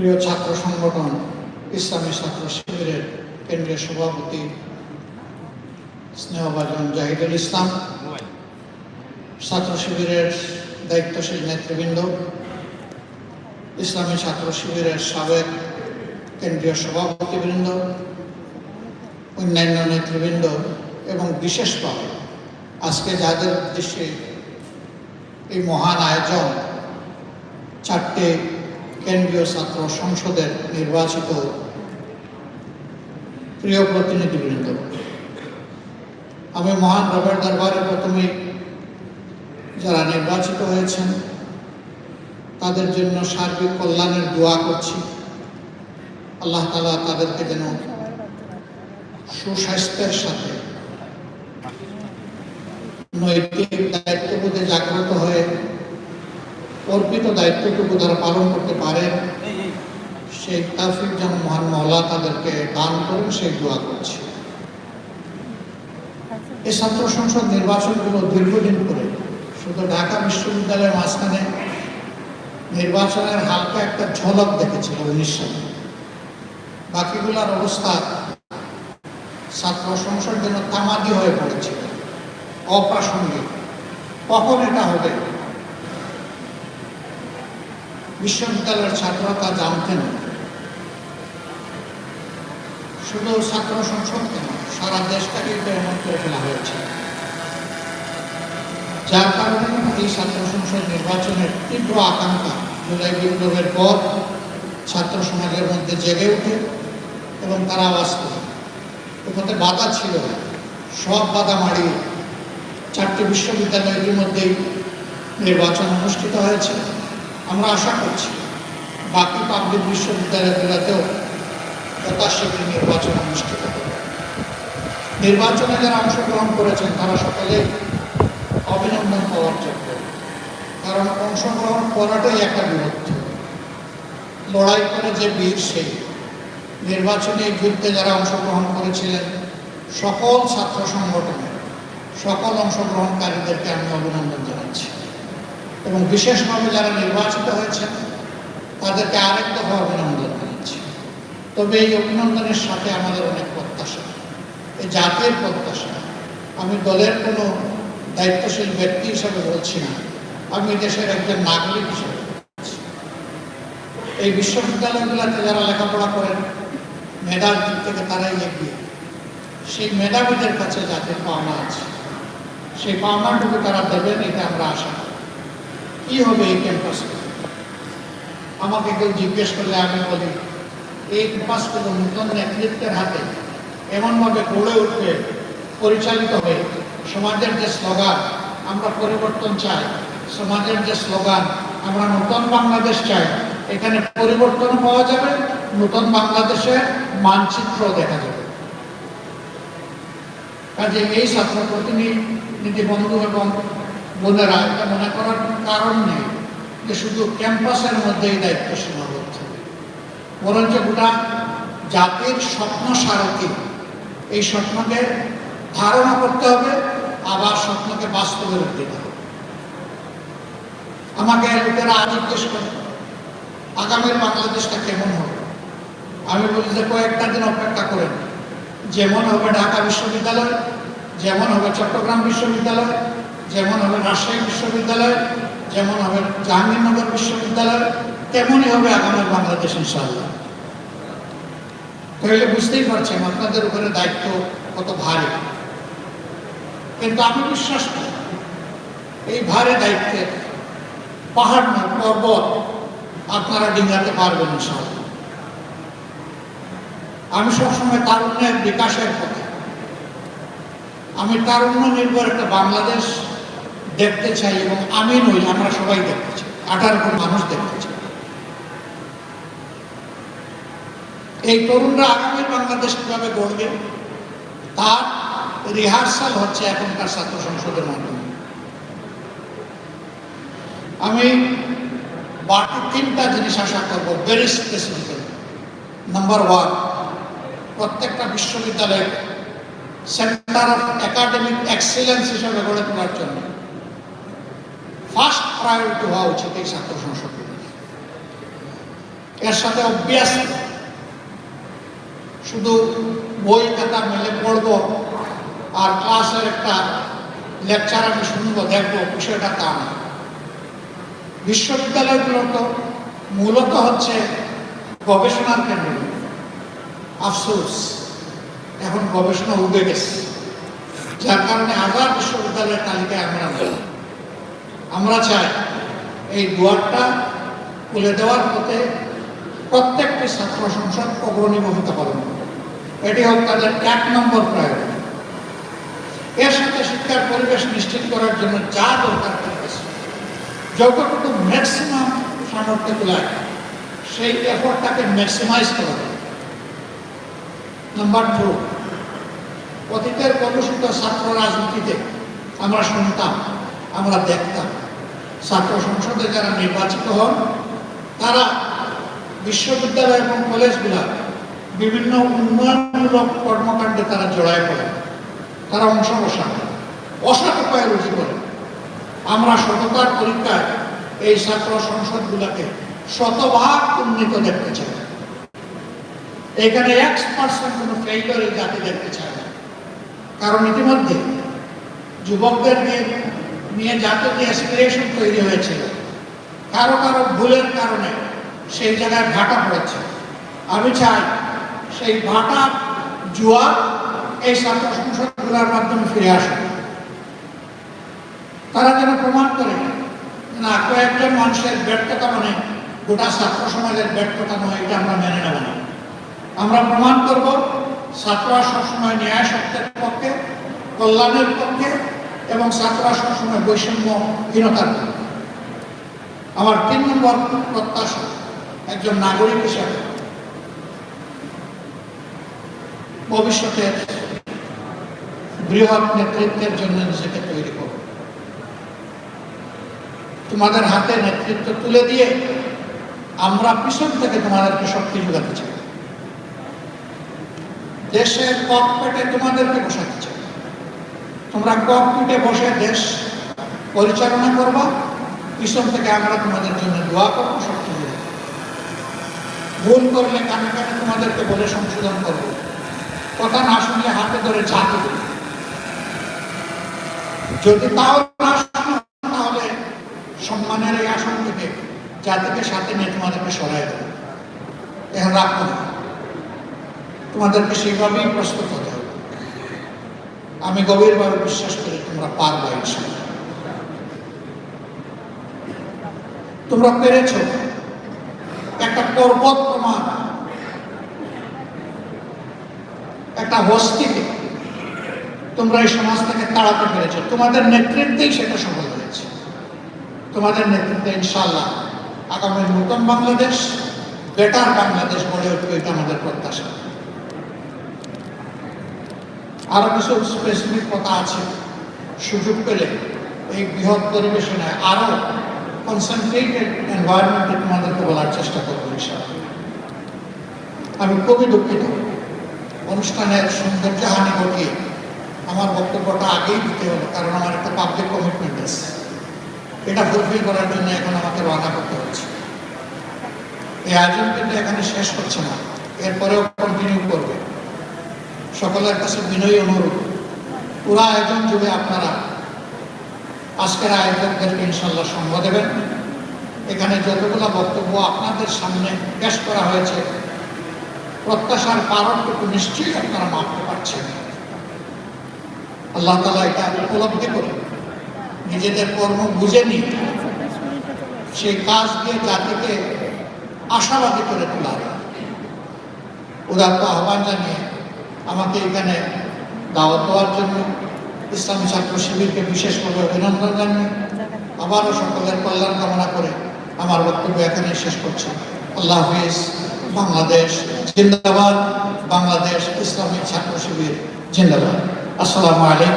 প্রিয় ছাত্র সংগঠন, ইসলামী ছাত্র শিবিরের কেন্দ্রীয় সভাপতি স্নেহভাজন জাহিদুল ইসলাম, ছাত্র শিবিরের দায়িত্বশীল নেতৃবৃন্দ, ইসলামী ছাত্র শিবিরের সাবেক কেন্দ্রীয় সভাপতিবৃন্দ, অন্যান্য নেতৃবৃন্দ এবং বিশেষভাবে আজকে যাদের উদ্দেশ্যে এই মহান আয়োজন চারটে কেন্দ্রীয় ছাত্র সংসদের নির্বাচিত প্রিয় প্রতিনিধিবৃন্দ, আমি মহান রবের দরবারে প্রথমে যারা নির্বাচিত হয়েছেন, তাদের জন্য সার্বিক কল্যাণের দোয়া করছি। আল্লাহ তালা তাদেরকে যেন সুস্বাস্থ্যের সাথে নৈতিক অর্পিত দায়িত্বটুকু তারা পালন করতে পারেন, সেই তাফিক যেন মহান মহল্লা তাদেরকে দান করেন, সেই দোয়া করছি। এই ছাত্র সংসদ নির্বাচনগুলো দীর্ঘদিন করে শুধু ঢাকা বিশ্ববিদ্যালয়ের মাঝখানে নির্বাচনের হালকা একটা ঝলক দেখেছিল উনিশ সালে বাকিগুলোর অবস্থা ছাত্র সংসদ যেন তামাদি হয়ে পড়েছিল, অপ্রাসঙ্গিক। কখন এটা হবে? বিশ্ববিদ্যালয়ের ছাত্ররা তা জানতেন শুধু ছাত্র সংসদ কেন? সারা দেশটাকে এমন করে ফেলা হয়েছে। যার কারণে এই ছাত্র সংসদ নির্বাচনের তীব্র আকাঙ্ক্ষা জুলাই বিপ্লবের পর ছাত্র সমাজের মধ্যে জেগে ওঠে এবং তারা আওয়াজ করে ওখানে বাধা ছিল সব বাধা মারিয়ে চারটি বিশ্ববিদ্যালয় ইতিমধ্যেই নির্বাচন অনুষ্ঠিত হয়েছে। আমরা আশা করছি বাকি পাবলিক বিশ্ববিদ্যালয়গুলোতেও যথাশীঘ্র নির্বাচন অনুষ্ঠিত হবে। নির্বাচনে যারা অংশগ্রহণ করেছেন, তারা সকলে অভিনন্দন পাওয়ার যোগ্য। কারণ অংশগ্রহণ করাটাই একটা বীরত্ব লড়াই করে যে বীর সেই নির্বাচনে যুদ্ধে যারা অংশগ্রহণ করেছিলেন, সকল ছাত্র সংগঠনের, সকল অংশগ্রহণকারীদেরকে আমি অভিনন্দন জানাচ্ছি। এবং বিশেষভাবে যারা নির্বাচিত হয়েছেন, তাদেরকে আরেক দফা অভিনন্দন জানাচ্ছি। তবে এই অভিনন্দনের সাথে আমাদের অনেক প্রত্যাশা। এই জাতির প্রত্যাশা। আমি দলের কোনো দায়িত্বশীল ব্যক্তি হিসেবে বলছি না। আমি দেশের একজন নাগরিক হিসেবে। এই বিশ্ববিদ্যালয়গুলোতে যারা লেখাপড়া করেন, মেধার দিক থেকে তারাই এগিয়ে। সেই মেধাবীদের কাছে জাতির পাওনা আছে। সেই পাওনাটুকু তারা দেবেন, এটা আমরা আশা করি। কি হবে এই ক্যাম্পাসে আমাকে কেউ জিজ্ঞেস করলে আমি বলি, এই ক্যাম্পাসগুলো নতুন নেতৃত্বের হাতে এমনভাবে গড়ে উঠবে, পরিচালিত হয়ে সমাজের যে স্লোগান আমরা পরিবর্তন চাই, সমাজের যে স্লোগান আমরা নতুন বাংলাদেশ চাই, এখানে পরিবর্তন পাওয়া যাবে, নতুন বাংলাদেশের মানচিত্র দেখা যাবে। কাজে এই ছাত্র প্রতিনিধি বন্ধু এবং বোনেরা এটা মনে করার কারণ নেই যে শুধু ক্যাম্পাসের মধ্যেই দায়িত্ব সীমাবদ্ধ বরঞ্চ গোটা জাতির স্বপ্ন সারথী। এই স্বপ্নকে ধারণা করতে হবে, আবার স্বপ্নকে বাস্তবে রূপ হবে। আমাকে লোকেরা জিজ্ঞেস করে, আগামীর বাংলাদেশটা কেমন হবে? আমি বলি যে, কয়েকটা দিন অপেক্ষা করেন। যেমন হবে ঢাকা বিশ্ববিদ্যালয়, যেমন হবে চট্টগ্রাম বিশ্ববিদ্যালয় যেমন হবে রাজশাহী বিশ্ববিদ্যালয়, যেমন হবে জাহাঙ্গীরনগর বিশ্ববিদ্যালয়, তেমনই হবে আগামীর বাংলাদেশ ইনশাল্লাহ তাহলে বুঝতেই পারছেন আপনাদের উপরে দায়িত্ব কত ভারী। কিন্তু আমি বিশ্বাস করি এই ভারে দায়িত্বে পাহাড় না পর্বত আপনারা ডিঙাতে পারবেন ইনশাআল্লাহ। আমি সবসময় তার তারুণ্যের বিকাশের পথে। আমি তারুণ্য নির্ভর একটা বাংলাদেশ দেখতে চাই এবং আমি নই আমরা সবাই দেখতে চাই। আঠারো কোটি মানুষ দেখতে চাই। এই তরুণরা আগামী বাংলাদেশ কীভাবে গড়বে, তার রিহার্সাল হচ্ছে এখনকার ছাত্র সংসদের মাধ্যমে। আমি বাকি তিনটা জিনিস আশা করব ভেরি স্পেসিফিক্যালি নাম্বার ওয়ান প্রত্যেকটা বিশ্ববিদ্যালয়ে সেন্টার অফ একাডেমিক এক্সেলেন্স হিসেবে গড়ে তোলার জন্য। প্রায়োরিটি হওয়া উচিত এই ছাত্র সংসদ এর সাথে অভ্যাস শুধু বই খাতা মেলে পড়ব আর ক্লাসের একটা লেকচার আমি শুনব, দেখব, বিষয়টা তা না। বিশ্ববিদ্যালয়গুলো তো মূলত হচ্ছে গবেষণার কেন্দ্র। আফসোস, এখন গবেষণা উঠে গেছে। যার কারণে আবার বিশ্ববিদ্যালয়ের তালিকায় আমরা আমরা চাই এই দুয়ারটা খুলে দেওয়ার পথে প্রত্যেকটি ছাত্র সংসদ অগ্রণী ভূমিকা পালন এটি হোক তাদের এক নম্বর প্রায়োরিটি এর সাথে শিক্ষার পরিবেশ নিশ্চিত করার জন্য যা দরকার করতেছে যতটুকু ম্যাক্সিমাম সামর্থ্য তোলায় সেই এফোর্টটাকে ম্যাক্সিমাইজ করা নাম্বার টু অতীতের কলুষিত ছাত্র রাজনীতিতে আমরা শুনতাম, আমরা দেখতাম। ছাত্র সংসদে যারা নির্বাচিত হন, তারা বিশ্ববিদ্যালয় এবং কলেজগুলা বিভিন্ন উন্নয়নমূলক কর্মকাণ্ডে তারা জড়ায় পড়ে। তারা অংশ বসান অসৎ উপায়ে করে। আমরা সততার পরীক্ষায় এই ছাত্র সংসদগুলোকে শতভাগ উন্নীত দেখতে চাই। এখানে এক্স পার্সেন্ট কোনো ফেইলার জাতি দেখতে চায় না। কারণ ইতিমধ্যে যুবকদের নিয়ে নিয়ে জাতীয় অ্যাসপিরেশন তৈরি হয়েছিল। কারও কারও ভুলের কারণে সেই জায়গায় ভাটা পড়েছে। আমি চাই সেই ভাটা, জুয়া এই ছাত্র সংসদগুলোর মাধ্যমে ফিরে আসে তারা যেন প্রমাণ করে না কয়েকজন মানুষের ব্যর্থতা মানে গোটা ছাত্র সমাজের ব্যর্থতা নয়, এটা আমরা মেনে নেব না। আমরা প্রমাণ করব, ছাত্ররা সবসময় ন্যায় সত্যের পক্ষে, কল্যাণের পক্ষে এবং ছাত্ররা সবসময় বৈষম্যহীনতার আমার তিন নম্বর প্রত্যাশা একজন নাগরিক হিসাবে ভবিষ্যতের বৃহৎ নেতৃত্বের জন্য নিজেকে তৈরি করব। তোমাদের হাতে নেতৃত্ব তুলে দিয়ে আমরা পিছন থেকে তোমাদেরকে শক্তি যোগাতে চাই। দেশের ককপেটে তোমাদেরকে বসাতে চাই। তোমরা ককপিটে বসে দেশ পরিচালনা করবা। পিছন থেকে আমরা তোমাদের জন্য দোয়া করব শক্তি ভুল করলে কানে কানে তোমাদেরকে বলে সংশোধন করব। কথা না শুনলে হাতে ধরে ঝাঁকি যদি তাও না শোনো, তাহলে সম্মানের এই আসন থেকে জাতিকে সাথে নিয়ে তোমাদেরকে সরাই দেবে। এখন রাখব না। তোমাদেরকে সেইভাবেই প্রস্তুত হতে আমি গভীরভাবে বিশ্বাস করি তোমরা পারবে ইনশাল্লাহ তোমরা পেরেছ? একটা পর্বত প্রমাণ একটা হস্তিকে। তোমরা এই সমাজ থেকে তাড়াতে পেরেছ। তোমাদের নেতৃত্বেই সেটা সফল হয়েছে। তোমাদের নেতৃত্বে ইনশাল্লাহ আগামী নতুন বাংলাদেশ, বেটার বাংলাদেশ গড়ে উঠবে এটা আমাদের প্রত্যাশা। আরও কিছু স্পেসিফিক কথা আছে। সুযোগ পেলে এই বৃহৎ পরিবেশনায় আরও কনসেন্ট্রেটেড এনভায়রনমেন্টে তোমাদেরকে বলার চেষ্টা করব আমি খুবই দুঃখিত। অনুষ্ঠানের সৌন্দর্যহানি ঘটিয়ে আমার বক্তব্যটা আগেই দিতে হলো, কারণ আমার একটা পাবলিক কমিটমেন্ট আছে। এটা ফুলফিল করার জন্য এখন আমাকে রওনা করতে হচ্ছে। এই আয়োজন কিন্তু এখানে শেষ হচ্ছে না। এরপরেও কন্টিনিউ করবে। সকলের কাছে বিনয়ী অনুরোধ। পুরো আয়োজন জুড়ে আপনারা আজকের আয়োজকদেরকে ইনশাল্লাহ সঙ্গ দেবেন। এখানে যতগুলো বক্তব্য আপনাদের সামনে পেশ করা হয়েছে, প্রত্যাশার কারণটুকু নিশ্চয়ই আপনারা মানতে পারছেন। আল্লাহ তালা এটা উপলব্ধি করে নিজেদের কর্ম বুঝে নিয়ে সেই কাজ দিয়ে জাতিকে আশাবাদী করে তোলা। উদাত্ত আহ্বান জানিয়ে আমাকে এখানে দাওয়াত দেওয়ার জন্য ইসলামী ছাত্র শিবিরকে বিশেষভাবে অভিনন্দন জানিয়ে আবারও সকলের কল্যাণ কামনা করে আমার বক্তব্য এখানে শেষ করছি। আল্লাহ হাফিজ। বাংলাদেশ জিন্দাবাদ। বাংলাদেশ ইসলামিক ছাত্র শিবির জিন্দাবাদ। আসসালামু আলাইকুম।